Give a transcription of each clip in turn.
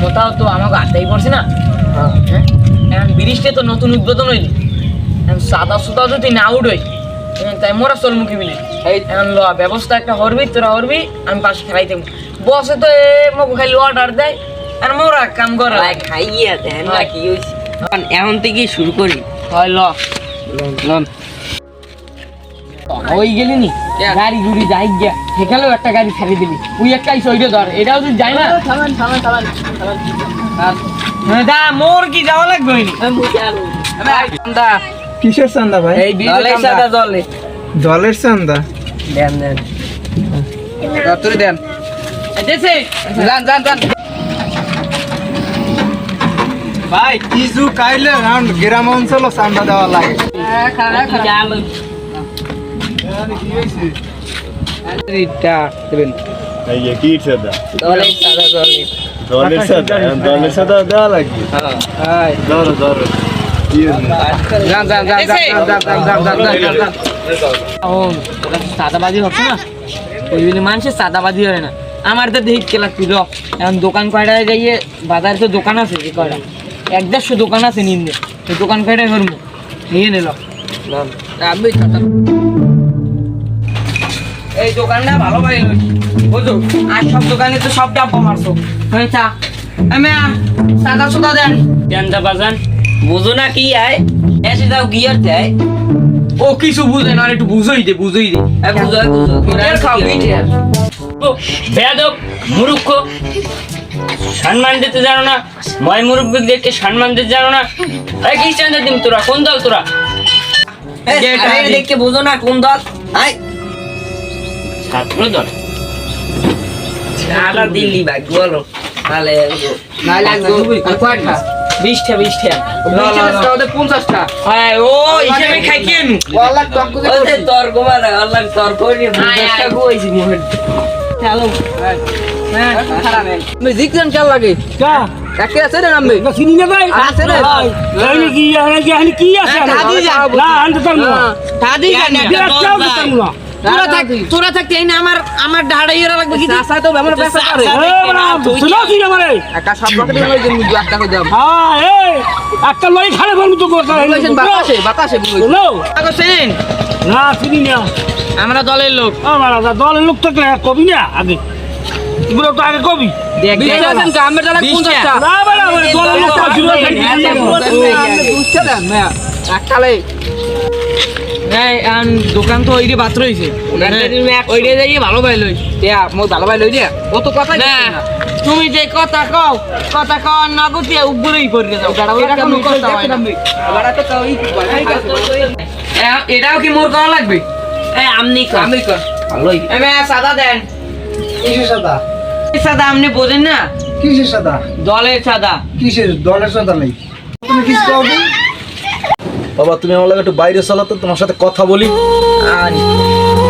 চাঁদাও তো আমাকে আড্ডাই পড়ছে না। হ্যাঁ। এখন ব্রিজটা তো নতুন উদ্বোধন হইলি। এখন সুদা যদি না উঠোই তাই মোরা চলমুখী মিলি। এখন ল ব্যবস্থা একটা করবি তোরা করবি আমি পাশে খেলাইতে বসে তো এ মোক খালি অর্ডার দেয় আর মোরা কাম করা। খাইয়া দেন না কি হইছে? এখন থেকে শুরু করি। হয় ল। লন। ওই গেলি নি? গাড়ি গুড়ি যাই গিয়া সেখানেও একটা গাড়ি ছেড়ে দিবি ওই একটাই সইরে ধর এটাও যদি যাই না। থামেন থামেন থামেন দা মোর কি যাওয়া লাগবে দা কিসের চান্দা ভাই? এই দলে সাদা দলে জলের চান্দা? দেন দেন। তুই দেন। যান যান যান। ভাই কিছু কাইলে গ্রাম অঞ্চল চান্দা দেওয়া লাগে। জাল মানুষের সাদাবাজি হয় না। আমার তো দেখ এখন দোকান কয়টায় গিয়ে বাজারে তো দোকান আছে যে কয়টা। একদেশো দোকান আছে নিম্নে। দোকান কয়টায় ঘুরবো নিয়ে নিল। আমি এই দোকানটা ভালো পাইল বুঝো আর সব দোকানে তো সব ডাব্বা মারছো। চা। আমি সাদা সুদা দেন। দেন দা বাজান। বুঝো না কি আয়? এসে যাও গিয়ার দেয়। ও কিছু বুঝে না একটু বুঝোই দে বুঝোই দে। এই বুঝো গিটার খাও বেয়াদব মূর্খ। সম্মান দিতে জানো না। ময় মুরব্বীদেরকে সম্মান দিতে জানো না। এই কি চান্দা দিম তোরা? কোন দল তোরা? দেখকে বুঝো না কোন দল। আয়। ছাত্র দল। সারা দিল্লি ভাই বলো তাহলে বিশটা বিশটা। পঞ্চাশটা। হ্যাঁ ও হিসেবে খাই কেন তর্ক মারা আল্লাহ তর্ক নিয়ে বুঝাটা কইছি মোহে হ্যালো। আমি কেন লাগে? কাকে আছে রে নামবে? চিনি না ভাই। আছে রে এই কি এই কি আছে দাদি যা। না আনতে পারব। না দাদি পারব না তোরা থাক তোরা থাকতে এই না আমার আমার ডাড়া ইয়েরা লাগবে কি চাষা তো আমার পেশা করে। এই বড়া শুনো কি আমারে। একা সব রকমের লই জমি দু একটা কই দাম হ্যাঁ এই একটা লই খালে বলব তো কথা বাতাসে বাতাসে বুঝুন শুনো। আগো চেনেন না চিনি না। আমরা দলের লোক। আমার দলের লোক থাকলে কবি না আগে? এগুলো তো আগে কবি। আমার আন দোকান তো ওইরে বাত রইছে ওইরে যাই ভালো পাই লই। দিয়া মই ভালো ভাই লই দিয়া। ও তো কথা না তুমি যে কথা কও কথা কও না গুটিয়ে উপরেই পড়ে যাও। এটা কোনো কথা হয় না। এবারে তো কই এটাও কি মোর করা লাগবে? এই আমনি কর। আমি কর। ভালোই। আমি সাদা দেন। কিসের সাদা? সাদা আপনি বোঝেন না? কিসের সাদা? দলের সাদা। কিসের? দলের সাদা নেই। তুমি কিছু করবে বাবা তুমি আমার লাগে একটু বাইরে চলো তো তোমার সাথে কথা বলি। আর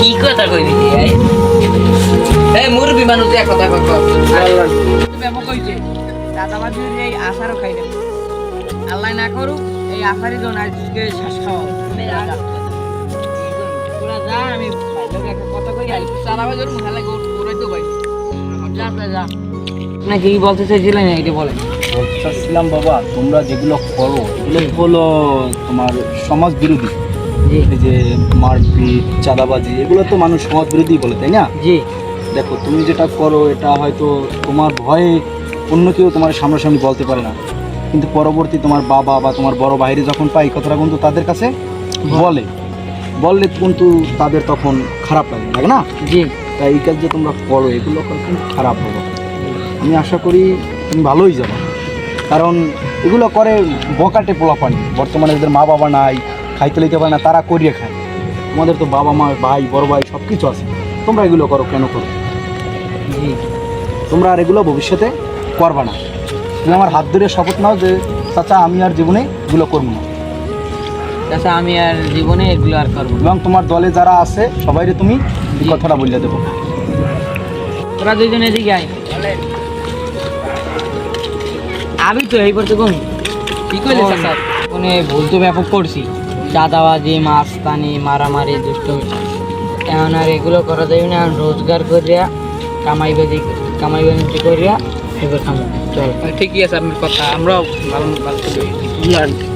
কি কথা কই দিছি এই? এই মুরবি মানুষ এক কথা কই ব্যাপক হইছে। দাদাবাজি এই আশারও খাই না। আল্লাহ না করু এই আশারই জন আজকে শ্বাস খাওয়া তোরা যা আমি কথা কই আই সারা বাজার মুখে লাগে ওরাই তো ভাই যা যা, যা। না কি বলতে চাইছিলেন এইটা বলেন। চাচ্ছিলাম বাবা তোমরা যেগুলো করো এগুলো হলো তোমার সমাজ বিরোধী। যে মারপিট চাঁদাবাজি এগুলো তো মানুষ সমাজ বিরোধী বলে তাই না? জি। দেখো তুমি যেটা করো এটা হয়তো তোমার ভয়ে অন্য কেউ তোমার সামনাসামনি বলতে পারে না। কিন্তু পরবর্তী তোমার বাবা বা তোমার বড় বাইরে যখন পাই কথাটা কিন্তু তাদের কাছে বলে। বললে কিন্তু তাদের তখন খারাপ লাগে লাগে না? জি। তাই এই কাজ যে তোমরা করো এগুলো কিন্তু খারাপ হবে। আমি আশা করি তুমি ভালোই যাবে। কারণ এগুলো করে বকাটে পোলাপানি। বর্তমানে এদের মা বাবা নাই খাইতে লইতে পারে না তারা করিয়ে খায়। তোমাদের তো বাবা মা ভাই বড় ভাই সব কিছু আছে। তোমরা এগুলো করো কেন করো? তোমরা আর এগুলো ভবিষ্যতে করবা না। তুমি আমার হাত ধরে শপথ নাও যে চাচা আমি আর জীবনে এগুলো করব না। চাচা আমি আর জীবনে এগুলো আর করব এবং তোমার দলে যারা আছে সবাইরে তুমি এই কথাটা বলে দেবো। তোরা দুইজন এদিকে আয়। আমি তো এই পড়তে কমি কি কইলে স্যার মানে ভুল তো ব্যাপক করছি। দাদাবাজি মাস্তানি মারামারি দুষ্টমি। এখন আর এগুলো করা যাবে না রোজগার করিয়া কামাই বাজি কামাই বাজি করিয়া এবার থামো চল। ঠিকই আছে আপনার কথা। আমরাও ভালো ভালো